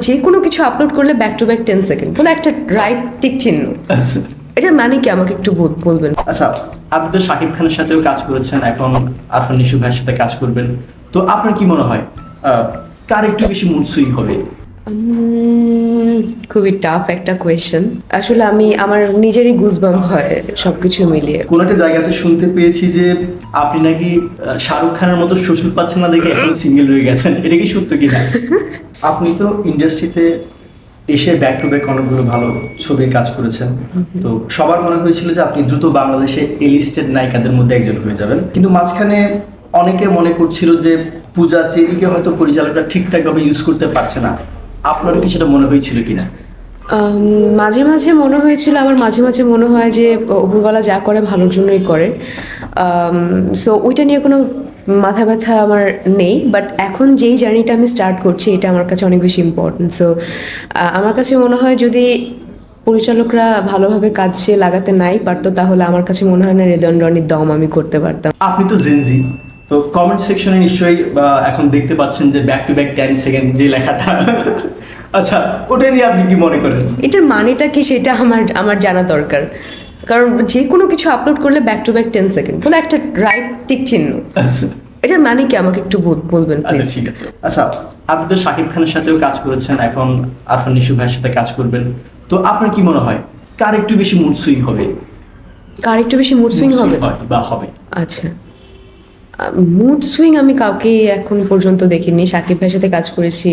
যে কোনো কিছু আপলোড করলে back to back ten second কোনো একটা রাইট টিক চিহ্ন। আচ্ছা। এটার মানে কি? আমাকে একটু বল- বলবেন। আচ্ছা আপনি তো শাকিব খানের সাথেও কাজ করেছেন এখন আরফান নিশু ভাইয়ের সাথে কাজ করবেন। তো আপনার কি মনে হয়? আহ, কার একটু বেশি মুড সুইং হবে? খুবই টাফ একটা কোয়েশ্চেন আসলে আমি আমার নিজেরই গুজবাম হয় সবকিছু মিলিয়ে। কোন একটা জায়গাতে শুনতে পেয়েছি যে আপনি নাকি শাহরুখ খানের মতো শ্বশুর পাচ্ছেন না দেখে এখন সিঙ্গেল রয়ে গেছেন। এটা কি সত্য কিনা? আপনি তো ইন্ডাস্ট্রিতে এসে ব্যাক টু ব্যাক অনেকগুলো ভালো ছবির কাজ করেছেন। তো সবার মনে হয়েছিল যে আপনি দ্রুত বাংলাদেশে এলিস্টেড নায়িকাদের মধ্যে একজন হয়ে যাবেন। কিন্তু মাঝখানে অনেকে মনে করছিল যে পূজা চেরিকে হয়তো পরিচালকটা ঠিকঠাকভাবে ইউজ করতে পারছে না। আপনারও কি সেটা মনে হয়েছিল কিনা? মাঝে মাঝে মনে হয়েছিল আমার মাঝে মাঝে মনে হয় যে উপরওয়ালা যা করে ভালোর জন্যই করে। সো ওইটা নিয়ে কোনো মাথা ব্যথা আমার নেই বাট এখন যেই জার্নিটা আমি স্টার্ট করছি এটা আমার কাছে অনেক বেশি ইম্পর্টেন্ট সো আমার কাছে মনে হয় যদি পরিচালকরা ভালোভাবে কাজে লাগাতে নাই পারতো তাহলে আমার কাছে মনে হয় না হৃদয় রনির দম আমি করতে পারতাম। আপনি তো জেনজি তো কমেন্ট সেকশনে নিশ্চয়ই এখন দেখতে পাচ্ছেন যে back to back ten second যে লেখাটা। আচ্ছা ওটা নিয়ে আপনি কি মনে করেন? এটার মানেটা কি সেটা আমার আমার জানা দরকার। কারণ যে কোনো কিছু আপলোড করলে back to back ten second বলে একটা রাইট টিক চিহ্ন। আচ্ছা। এটার মানে কি? আমাকে একটু বলবেন আচ্ছা প্লিজ ঠিক আছে। আচ্ছা আপনি তো শাকিব খানের সাথেও কাজ করেছেন এখন আরফান নিশু ভাইয়ের সাথে কাজ করবেন। তো আপনার কি মনে হয় কার একটু বেশি মুড সুইং হবে? কার একটু বেশি মুড সুইং হবে? বা হবে? আচ্ছা। মুড সুইং আমি কাউকেই এখন পর্যন্ত দেখিনি। সাকিব ভাইয়ের সাথে কাজ করেছি।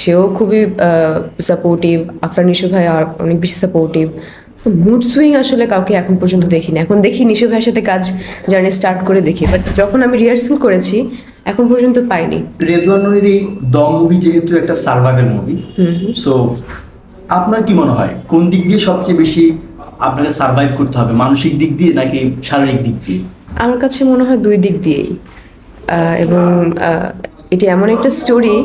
সেও খুবই সাপোর্টিভ আফরান নিশু ভাই আর অনেক বেশি সাপোর্টিভ তো মুড সুইং আসলে কাউকে এখন পর্যন্ত দেখিনি। এখন দেখি নিশু ভাইয়ের সাথে কাজ জার্নি স্টার্ট করে দেখি। বাট যখন আমি রিহার্সাল করেছি এখন পর্যন্ত পাইনি। রেদওয়ানুর এই দম মুভি যেহেতু একটা সার্ভাইভাল মুভি সো আপনার কি মনে হয়? কোন দিক দিয়ে সবচেয়ে বেশি আপনাকে সার্ভাইভ করতে হবে? মানসিক দিক দিয়ে নাকি শারীরিক দিক দিয়ে? আমার কাছে মনে হয় দুই দিক দিয়েই। এবং এটি এমন একটা স্টোরি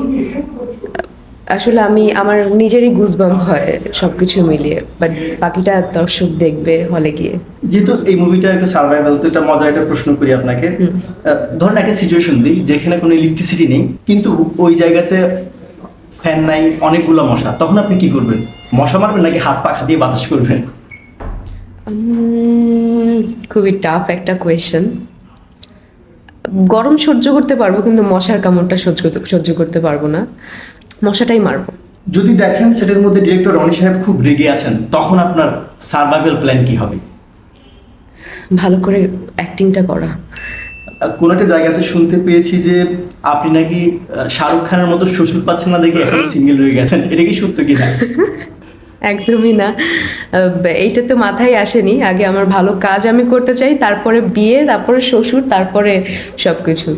আসলে আমি আমার নিজেরই গুজবাম হয় সব কিছু মিলিয়ে বাট বাকিটা দর্শক দেখবে হলে গিয়ে। যেহেতু এই মুভিটা একটা সার্ভাইভাল তো এটা মজার একটা প্রশ্ন করি আপনাকে। ধরেন একটা সিচুয়েশন দিই যেখানে কোনো ইলেকট্রিসিটি নেই কিন্তু ওই জায়গাতে ফ্যান নাই অনেকগুলো মশা তখন আপনি কি করবেন? মশা মারবেন নাকি হাত পাখা দিয়ে বাতাস করবেন? খুবই টাফ একটা কোয়েশ্চেন গরম সহ্য করতে পারব কিন্তু মশার কামড়টা সহ্য সহ্য করতে পারব না। মশাটাই মারবো। যদি দেখেন সেটার মধ্যে ডিরেক্টর রনি সাহেব খুব রেগে আছেন তখন আপনার সার্ভাইভাল প্ল্যান কি হবে? ভালো করে অ্যাক্টিংটা করা। কোনো একটা জায়গাতে শুনতে পেয়েছি যে আপনি নাকি শাহরুখ খানের মতো শ্বশুর পাচ্ছেন না দেখে এখন সিঙ্গেল রয়ে গেছেন। এটা কি সত্য কিনা? একদমই না। এইটা তো মাথায় আসেনি। আগে আমার ভালো কাজ আমি করতে চাই, তারপরে বিয়ে, তারপরে শ্বশুর, তারপরে সব কিছু